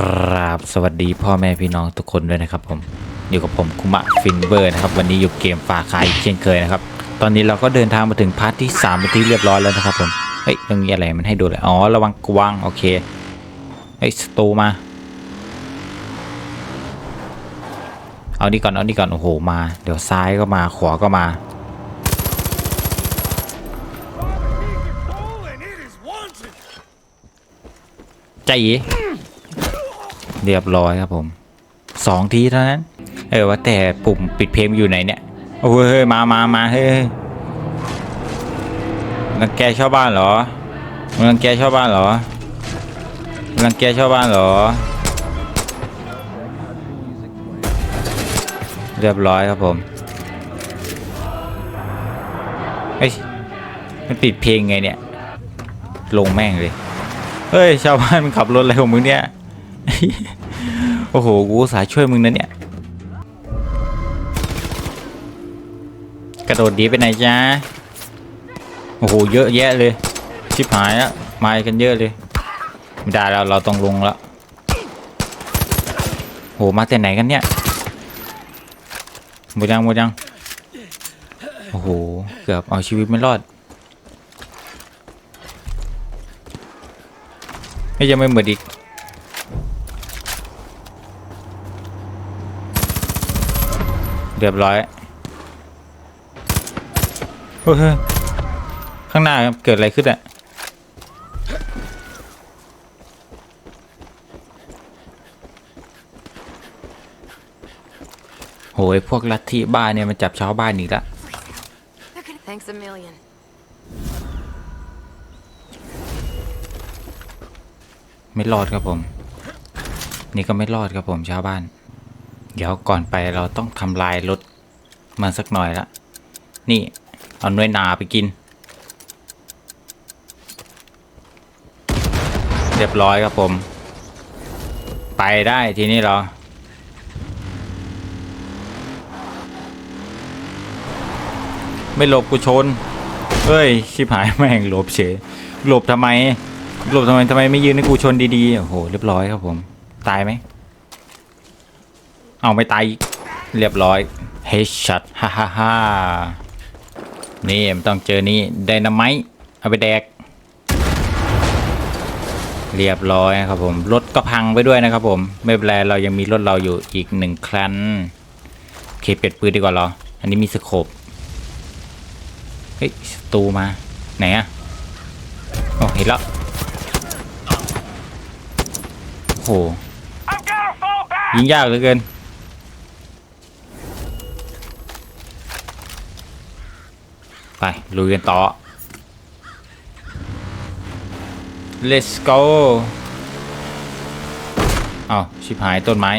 ครับสวัสดีพ่อแม่พี่น้องทุกคนด้วยนะครับผมอยู่กับผมคุมะฟินเบอร์นะครับวันนี้อยู่เกมฝาคายเช่นเคยนะครับตอนนี้เราก็เดินทางมาถึงพาร์ทที่3เป็นที่เรียบร้อยแล้วนะครับผมเฮ้ยตรงนี้อะไรมันให้ดูเลยอ๋อระวังกวางโอเคเฮ้ยสตูมา เอานี่ก่อนเอานี่ก่อนโอ้โหมา เดี๋ยวซ้ายก็มาขวาก็มาใจ เรียบร้อยครับผมสองทีเท่านั้น เออว่าแต่ปุ่มปิดเพลงอยู่ไหนเนี่ยโอ้ยเฮ้ยมามามาเฮ้ยรังแกชาวบ้านเหรอรังแกชาวบ้านเหรอรังแกชาวบ้านเหรอ เรียบร้อยครับผมเฮ้ยมันปิดเพลงไงเนี่ย ลงแม่งเลย เฮ้ย ชาวบ้านมันขับรถอะไรของมึงเนี่ย โอ้โห กูสาช่วยมึงนะเนี่ย กระโดดดีไปไหนจ้าโอ้โห เยอะแยะเลย ชิบหายแล้วมากันเยอะเลย ไม่ได้แล้ว เราต้องลงแล้วโห มาแต่ไหนกันเนี่ยหมดยังหมดยัง โอ้โห เกือบเอาชีวิตไม่รอดไม่ยังไม่หมดอีก เรียบร้อยเฮ้ยเฮ้ยข้างหน้าเกิดอะไรขึ้นอะโหยพวกลัทธิบ้านเนี่ยมันจับชาวบ้านอีกแล้ว They're gonna thanks a million. ไม่รอดครับผม นี่ก็ไม่รอดครับผมชาวบ้าน เดี๋ยวก่อนไปเราต้องทำลายรถมันสักหน่อยละ นี่ เอาน้อยนาไปกิน เรียบร้อยครับผม ไปได้ทีนี้เราไม่หลบกูชน เฮ้ย ชิบหายแม่งหลบเฉย หลบทำไม หลบทำไมทำไมไม่ยืนให้กูชนดีๆ โอ้โห เรียบร้อยครับผม ตายไหม เอาไม่ตายเรียบร้อยเฮดช็อตฮ่าฮ่าฮ่านี่มันต้องเจอนี่ไดนาไมต์เอาไปแดก เรียบร้อยครับผมรถก็พังไปด้วยนะครับผม ไม่เป็นไรเรายังมีรถเราอยู่อีกหนึ่งคันโอเคเปลี่ยนปืนดีกว่าเหรออันนี้มีสโคปเฮ้ยสตูมา ไหนอะโอ้เห็นแล้วโอ้โหยิงยากเหลือเกิน ไปลุยกันต่อ let's go เอาชิบหายต้นไม้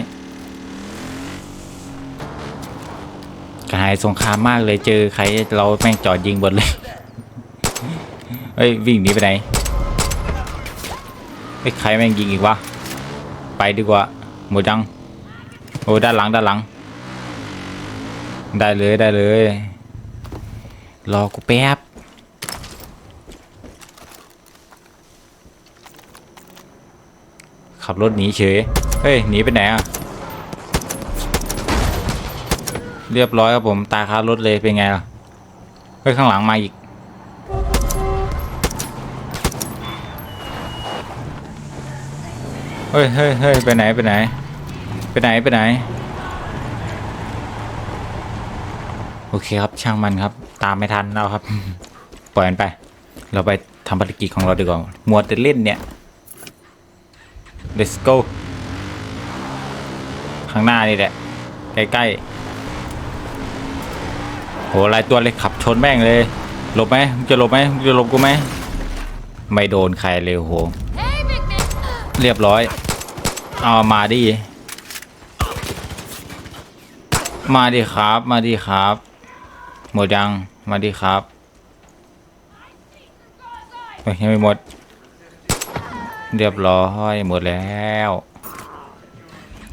กระหายสงครามมากเลยเจอใครเราแม่งจอดยิงหมดเลย เฮ้ย วิ่งหนีไปไหนเฮ้ยใครแม่งยิงอีกวะ ไปดีกว่า หมดยัง โอ้ด้านหลังด้านหลัง ได้เลยได้เลย รอกูแป๊บขับรถหนีเฉย เฮ้ย หนีไปไหนอะ เรียบร้อยครับผม ตาคารถเลยเป็นไงล่ะ เฮ้ย ข้างหลังมาอีก เฮ้ยเฮ้ยเฮ้ยไปไหน ไปไหน ไปไหน ไปไหน โอเคครับ ช่างมันครับ ตามไม่ทันแล้วครับ ปล่อยมันไป เราไปทำภารกิจของเราดีกว่ามัวแต่เล่นเนี่ย let's go ข้างหน้านี่แหละ ใกล้ๆโหลายตัวเลยขับชนแม่งเลยหลบไหมจะหลบไหมจะหลบกูไหมไม่โดนใครเลยโหเรียบร้อย เอามาดิ มาดิครับ มาดิครับ หมดยัง มาดิครับยังไม่หมด เรียบร้อยหมดแล้ว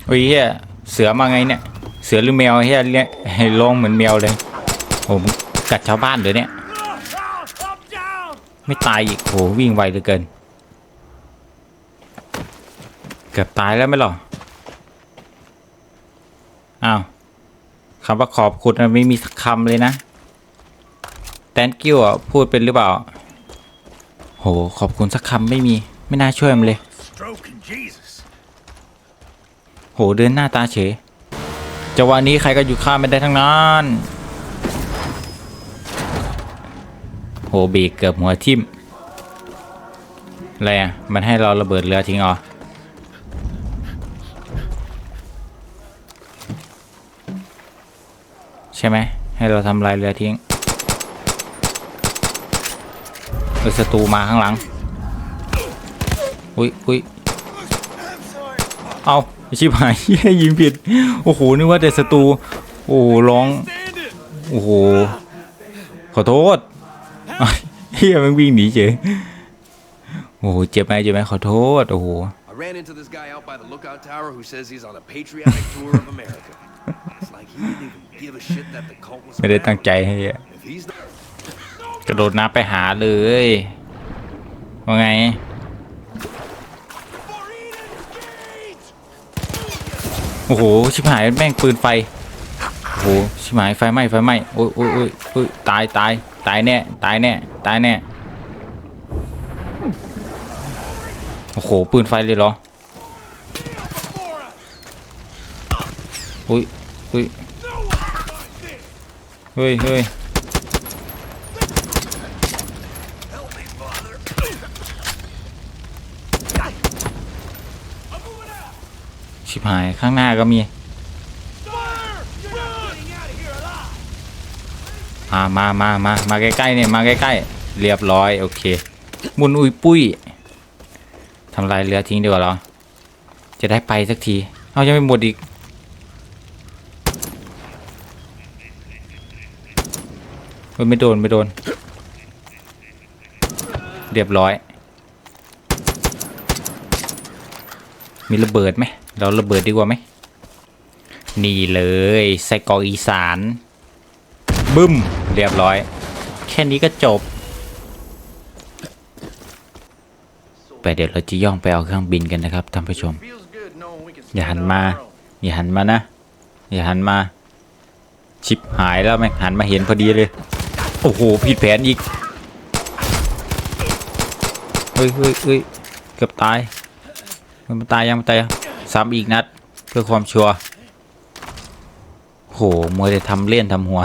โอ้ยเฮียเสือมาไงเนี่ย เสือหรือแมวเฮียเรียให้ลงเหมือนแมวเลยโอ้มึงกัดชาวบ้านเดี๋ยเนี่ย ไม่ตายอีกโหวิ่งไวเหลือเกิน เกือบตายแล้วไหมหรอ อ้าวคำว่าขอบคุณมันไม่มีคำเลยนะ thank you อะพูดเป็นหรือเปล่า โห ขอบคุณสักคำไม่มี ไม่น่าช่วยมันเลย Stroking Jesus. โห เดินหน้าตาเฉยจังหวะนี้ใครก็อยู่ข้ามไม่ได้ทั้งนั้น โหเบรกเกือบหัวทิ่มอะไรอะ มันให้เราระเบิดเรือทิ้งเหรอใช่ไหม ให้เราทำลายเรือทิ้ง เออศัตรูมาข้างหลัง อุ้ยอุ้ยเอาชิบหายเหี้ยยิงผิด โอ้โห นึกว่าแต่ศัตรู โอ้โหร้อง Stand it. โอ้โห ขอโทษอ้าวเฮียมันวิ่งหนีเฉยโอ้โห เจ็บไหมเจ็บไหมขอโทษ โอ้โห I ran into this guy out by the lookout tower who says he's on a patriotic tour of America. It's like he didn't even give a shit that the cult was ไม่ได้ตั้ง around. ใจให้อะ If he's not กระโดดน้ำไปหาเลย ว่าไง โอ้โห ชิบหายแม่งปืนไฟ โอ้โห ชิบหายไฟไหม้ไฟไหม้โอ้ยโอ้ยโอ้ยโอ้ยตายตายตายแน่ ตายแน่ ตายแน่ โอ้โห ปืนไฟเลยเหรอ อุ้ยอุ้ยเฮ้ยเฮ้ย ชิบหายข้างหน้าก็มีมามามามามาใกล้ๆเนี่ยมาใกล้ๆเรียบร้อยโอเคมุนอุยปุ้ยทำลายเรือทิ้งดีกว่าเหรอ จะได้ไปสักที เอายังไม่หมดอีก ไม่โดนไม่โดน เรียบร้อย มีระเบิดไหม เราระเบิดดีกว่าไหมนี่เลยไส้กรอกอีสานบึ้ม เรียบร้อย แค่นี้ก็จบ ไปเดี๋ยวเราจะย่องไปเอาเครื่องบินกันนะครับท่านผู้ชม อย่าหันมา อย่าหันมานะ อย่าหันมา ชิบหายแล้วแม่งหันมาเห็นพอดีเลย โอ้โห ผิดแผนอีกเฮ้ยเฮ้ยเฮ้ยเกือบตาย มันตายยังมันตายยัง ซ้ำอีกนัดเพื่อความชัวร์โหมัวแต่ทำเล่นทำหัว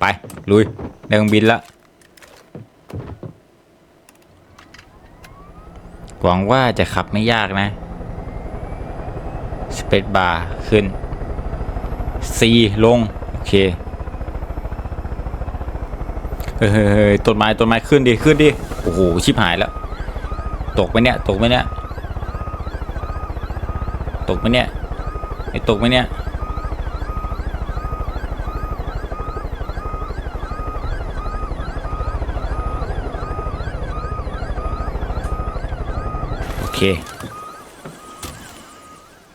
ไป ลุยเดินบินละหวังว่าจะขับไม่ยากนะ สเปซบาร์ขึ้น C ลง โอเคเฮ้ยเฮ้ยเฮ้ยต้นไม้ต้นไม้ขึ้นดิ ขึ้นดิ โอ้โห ชิบหายแล้ว ตกไหมเนี่ย ตกไหมเนี่ย กไหมเนี่ยไอ้ตกไหมเนี่ยโอเค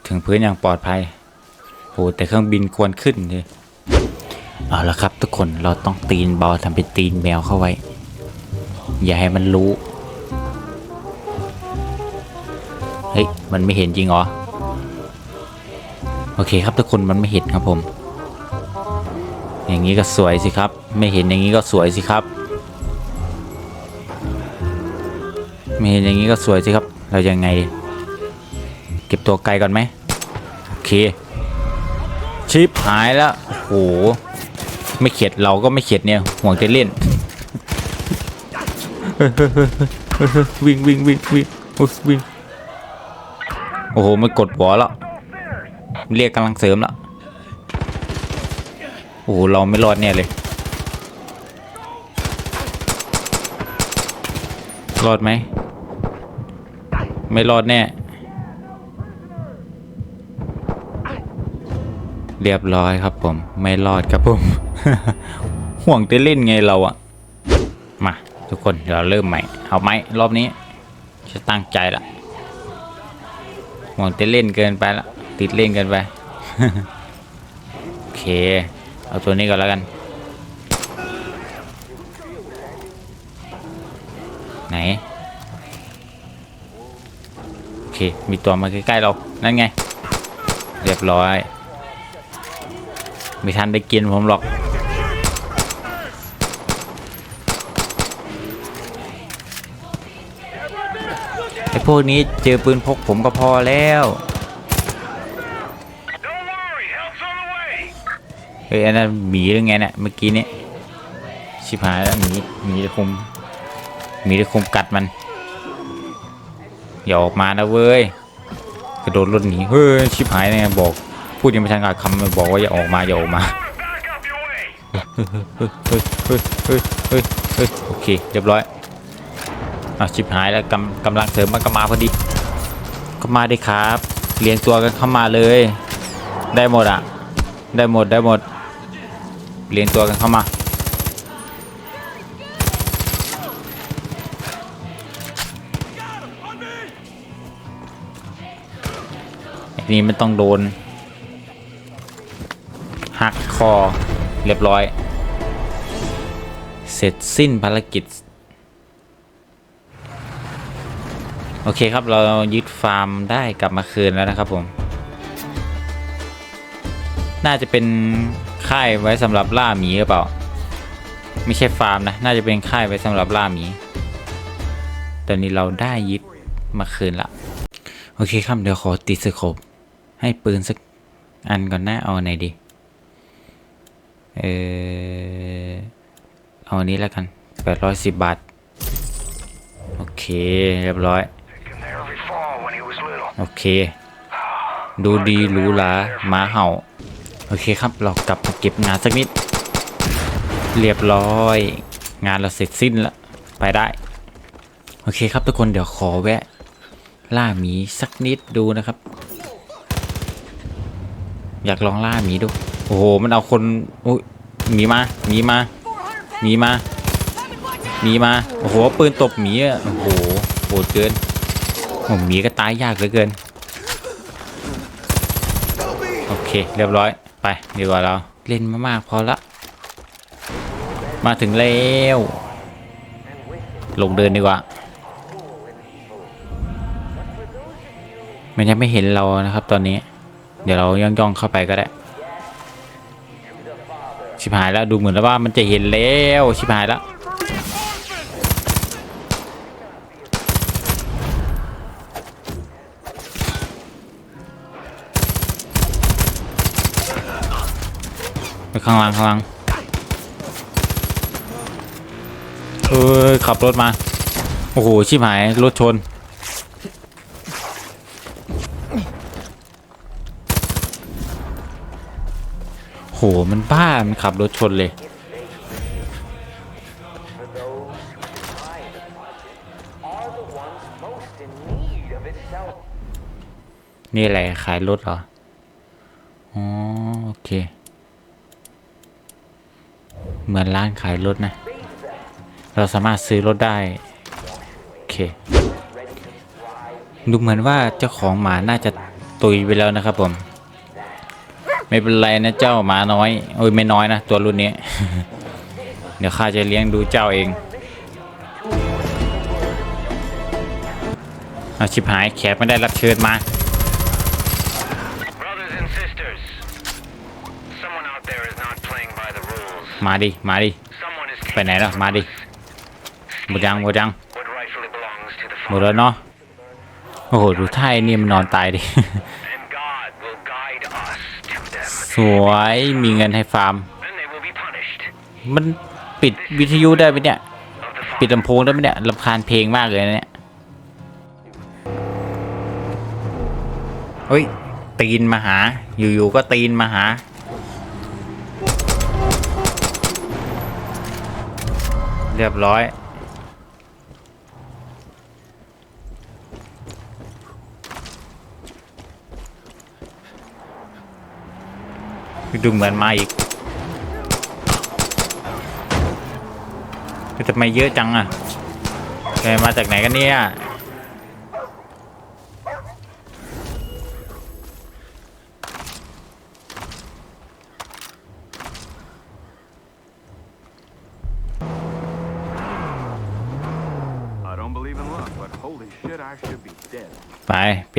ถึงพื้นอย่างปลอดภัยโหแต่เครื่องบินควรขึ้นเลยเอาละครับทุกคนเราต้องตีนเบาทำเป็นตีนแมวเข้าไว้ อย่าให้มันรู้ เฮ้ย มันไม่เห็นจริงเหรอ โอเคครับทุกคนมันไม่เห็นครับผม อย่างนี้ก็สวยสิครับ ไม่เห็นอย่างนี้ก็สวยสิครับ ไม่เห็นอย่างนี้ก็สวยสิครับ เรายังไง เก็บตัวไกลก่อนไหมโอเค ชิปหายแล้วโอ้โหไม่เข็ดเราก็ไม่เข็ดเนี่ยห่วงจะเล่นวิ่งวิ่งวิ่งวิ่งโอ้ยวิ่งโอ้โหมันกดหัวแล้ว เรียกกำลังเสริมแล้วโอ้โหเราไม่รอดเนี่ยเลย รอดไหม ไม่รอดแน่ เรียบร้อยครับผม ไม่รอดครับผม ห่วงจะเล่นไงเราอะมา ทุกคนเดี๋ยวเราเริ่มใหม่ เอาไหมรอบนี้ จะตั้งใจละห่วงจะเล่นเกินไปละ ติดเล่นเกินไป โอเค เอาตัวนี้ก่อนแล้วกัน ไหน โอเคเค มีตัวมาใกล้ ๆ เรา นั่นไง เรียบร้อย ไม่ทันได้กินผมหรอกไอ้พวกนี้เจอปืนพกผมก็พอแล้ว เฮ้ยอันนั้นหมีหรือไงเนี่ยเมื่อกี้เนี่ยชิบหายแล้วหมีหมีจะคุมหมีจะคุมกัดมันอย่าออกมานะเว้ยกระโดดรถหนีเฮ้ยชิบหายเนี่ยบอก พูดยังไม่ทันขาดคำบอกว่าอย่าออกมาอย่าออกมาเฮ้ยเฮ้ยเฮ้ยเฮ้ยเฮ้ยเฮ้ยโอเคเรียบร้อยอะชิบหายแล้วกำกำลังเสริมมันก็มาพอดีก็มาดิครับเรียงตัวกันเข้ามาเลย ได้หมดอะ ได้หมดได้หมด เรียงตัวกันเข้ามา อันนี้มันต้องโดน หักคอเรียบร้อย เสร็จสิ้นภารกิจ โอเคครับเรายึดฟาร์มได้กลับมาคืนแล้วนะครับผม น่าจะเป็น ค่ายไว้สำหรับล่าหมีหรือเปล่า ไม่ใช่ฟาร์มนะ น่าจะเป็นค่ายไว้สำหรับล่าหมี ตอนนี้เราได้ยึดมาคืนละ โอเคครับ เดี๋ยวขอติดสโคปให้ปืนสักอันก่อนนะเอาไหนดี เออเอาอันนี้แล้วกัน 810 บาท โอเค เรียบร้อย โอเค ดูดีหรูหราหมาเห่า โอเคครับ เรากลับมาเก็บงานสักนิด เรียบร้อย งานเราเสร็จสิ้นแล้วไปได้ โอเคครับทุกคนเดี๋ยวขอแวะ ล่าหมีสักนิดดูนะครับ อยากลองล่าหมีดู โอ้โห มันเอาคนอุ้ยหมีมาหมีมาหมีมาหมีมา โอ้โห ปืนตบหมีอะ โอ้โหโหดเกินโอ้หมีก็ตายยากเหลือเกิน โอเค เรียบร้อย ไปดีกว่าเราเล่นมามากพอละ มาถึงแล้ว ลงเดินดีกว่า มันยังไม่เห็นเรานะครับตอนนี้ เดี๋ยวเราย่องย่องๆเข้าไปก็ได้ ชิบหายแล้วดูเหมือนว่ามันจะเห็นแล้ว ชิบหายแล้ว ข้างล่างข้างล่างเอ้ยขับรถมา โอ้โห ชิบหาย รถชน โห มันบ้า มันขับรถชนเลย นี่อะไรขายรถเหรอ อ๋อ โอเค เหมือนร้านขายรถนะ เราสามารถซื้อรถได้ โอเค ดูเหมือนว่าเจ้าของหมาน่าจะตุยไปแล้วนะครับผม ไม่เป็นไรนะเจ้าหมาน้อย โอ้ยไม่น้อยนะ ตัวรุ่นนี้ เดี๋ยวข้าจะเลี้ยงดูเจ้าเอง เอาชิบหายแขกไม่ได้รับเชิญมา มาดิ มาดิ ไปไหนล่ะ มาดิ หมดยังหมดยังหมดแล้วเนาะ โอ้โห ดูท่าไอ้นี่มันนอนตายดิ สวย มีเงินให้ฟาร์ม มันปิดวิทยุได้ไหมเนี่ย ปิดลำโพงได้ไหมเนี่ยรำคาญเพลงมากเลยเนี่ยเฮ้ย ตีนมาหา อยู่ๆ ก็ตีนมาหา เรียบร้อย ดูเหมือนมาอีกจะทำไมเยอะจังอะแกมาจากไหนกันเนี่ย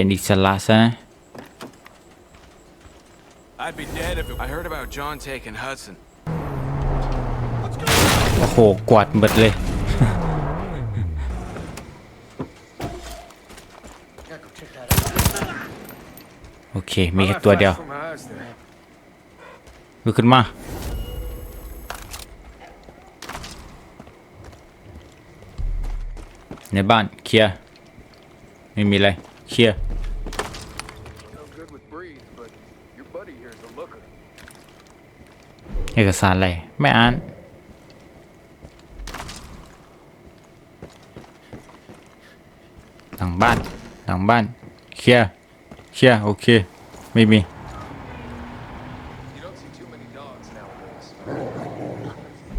เป็นอิสระซะนะ I'd be dead if it... I heard about John taking Hudson. โอ้โห กวาดหมดเลย โอเค มีแค่ตัวเดียว ลุกขึ้นมา ในบ้าน เคลียร์ ไม่มีอะไร เคลียร์ No good with breeze, but your buddy here's a looker. เอกสารอะไรไม่อ่าน หลังบ้าน หลังบ้าน เคลียร์ เคลียร์ โอเค ไม่มี You don't see too many dogs nowadays.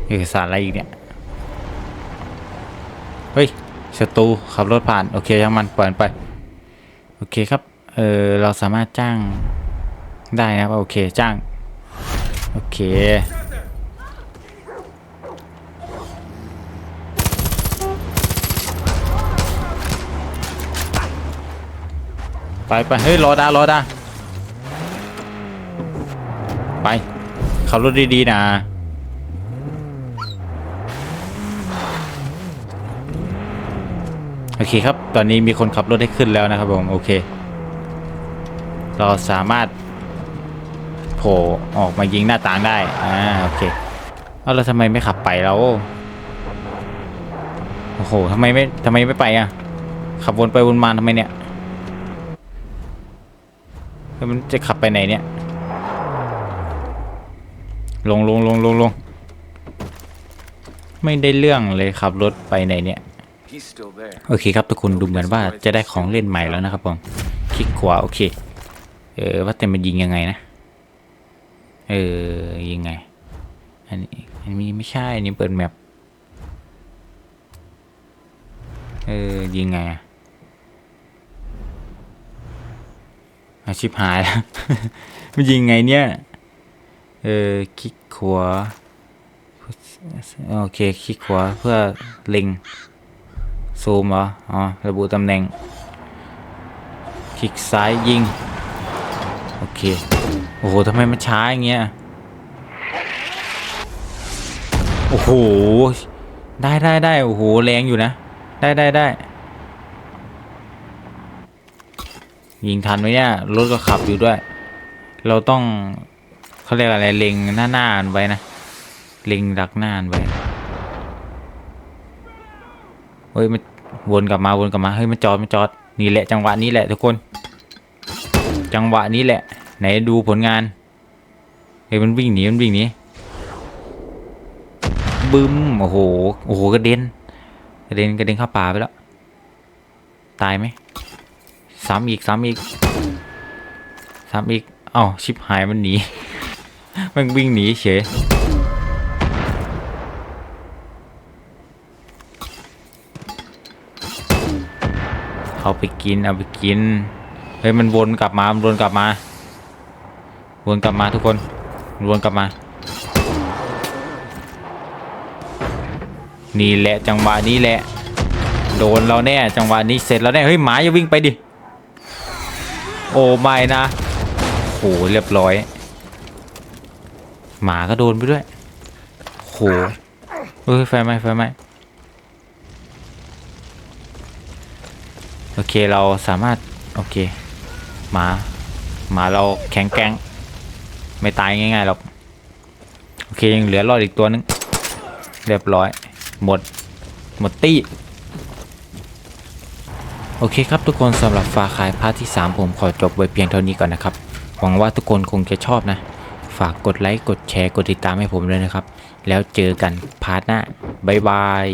เอกสารอะไรอีกเนี่ย เฮ้ยศัตรูขับรถผ่าน โอเคช่างมันปล่อยมันไป โอเคครับ เออเราสามารถจ้างได้นะครับโอเคจ้าง โอเคไปไปเฮ้ยรอดารอดาไปขับรถดีๆนะ โอเคครับ ตอนนี้มีคนขับรถให้ขึ้นแล้วนะครับผม โอเค เราสามารถโผล่ออกมายิงหน้าต่างได้ อ่า โอเค เอาแล้วทำไมไม่ขับไปแล้ว โอ้โหทำไมไม่ทำไมไม่ไปอะ ขับวนไปวนมาทำไมเนี่ยแล้วมันจะขับไปไหนเนี่ย ลงลงลงลงลง ไม่ได้เรื่องเลยขับรถไปไหนเนี่ย โอเคครับทุกคนดูเหมือนว่าจะได้ของเล่นใหม่แล้วนะครับผมคลิกขวาโอเค เออว่าแต่มันยิงยังไงนะ เออยิงไง อันนี้อันนี้ไม่ใช่อันนี้เปิดแมปเออยิงไงอะอาชิบหายแล้ว มันยิงไงเนี่ย เออคลิกขวาโอเคคลิกขวาเพื่อเล็ง ซูมเหรอ อ๋อ ระบุตำแหน่ง คลิกซ้ายยิง โอเค โอ้โหทำไมมันช้าอย่างเงี้ย โอ้โห ได้ได้ได้โอ้โห แรงอยู่นะ ได้ได้ได้ ยิงทันไหมเนี่ย รถก็ขับอยู่ด้วย เราต้องเขาเรียกอะไร เล็งหน้าหน้านไว้นะ เล็งดักหน้านไว้ เฮ้ยมันวนกลับมาวนกลับมาเฮ้ยมันจอดมันจอดนี่แหละจังหวะนี้แหละทุกคน จังหวะนี้แหละ ไหนดูผลงานเฮ้ยมันวิ่งหนีมันวิ่งหนีบึ้มโอ้โหโอ้โหกระเด็นกระเด็นกระเด็นเข้าป่าไปแล้วตายไหมซ้ำอีกซ้ำอีกซ้ำอีกเอ้าชิบหายมันหนีมันวิ่งหนีเฉย เอาไปกิน เอาไปกิน เฮ้ยมันวนกลับมา มันวนกลับมา วนกลับมาทุกคน วนกลับมา นี่แหละจังหวะนี้แหละ โดนเราแน่ จังหวะนี้เสร็จแล้วแน่ เฮ้ยหมาอย่าวิ่งไปดิ โอ้ไม่นะโหเรียบร้อย หมาก็โดนไปด้วยโหเฮ้ยไฟไหม้ไฟไหม้ โอเคเราสามารถ โอเค หมา หมาเราแข็งแกร่งไม่ตายง่ายๆหรอก โอเคยังเหลือรอดอีกตัวนึง เรียบร้อย หมด หมดตี้โอเคครับทุกคนสำหรับฟาคายพาร์ทที่ 3 ผมขอจบไว้เพียงเท่านี้ก่อนนะครับ หวังว่าทุกคนคงจะชอบนะ ฝากกดไลค์ กดแชร์ กดติดตามให้ผมด้วยนะครับ แล้วเจอกันพาร์ทหน้า บ๊ายบาย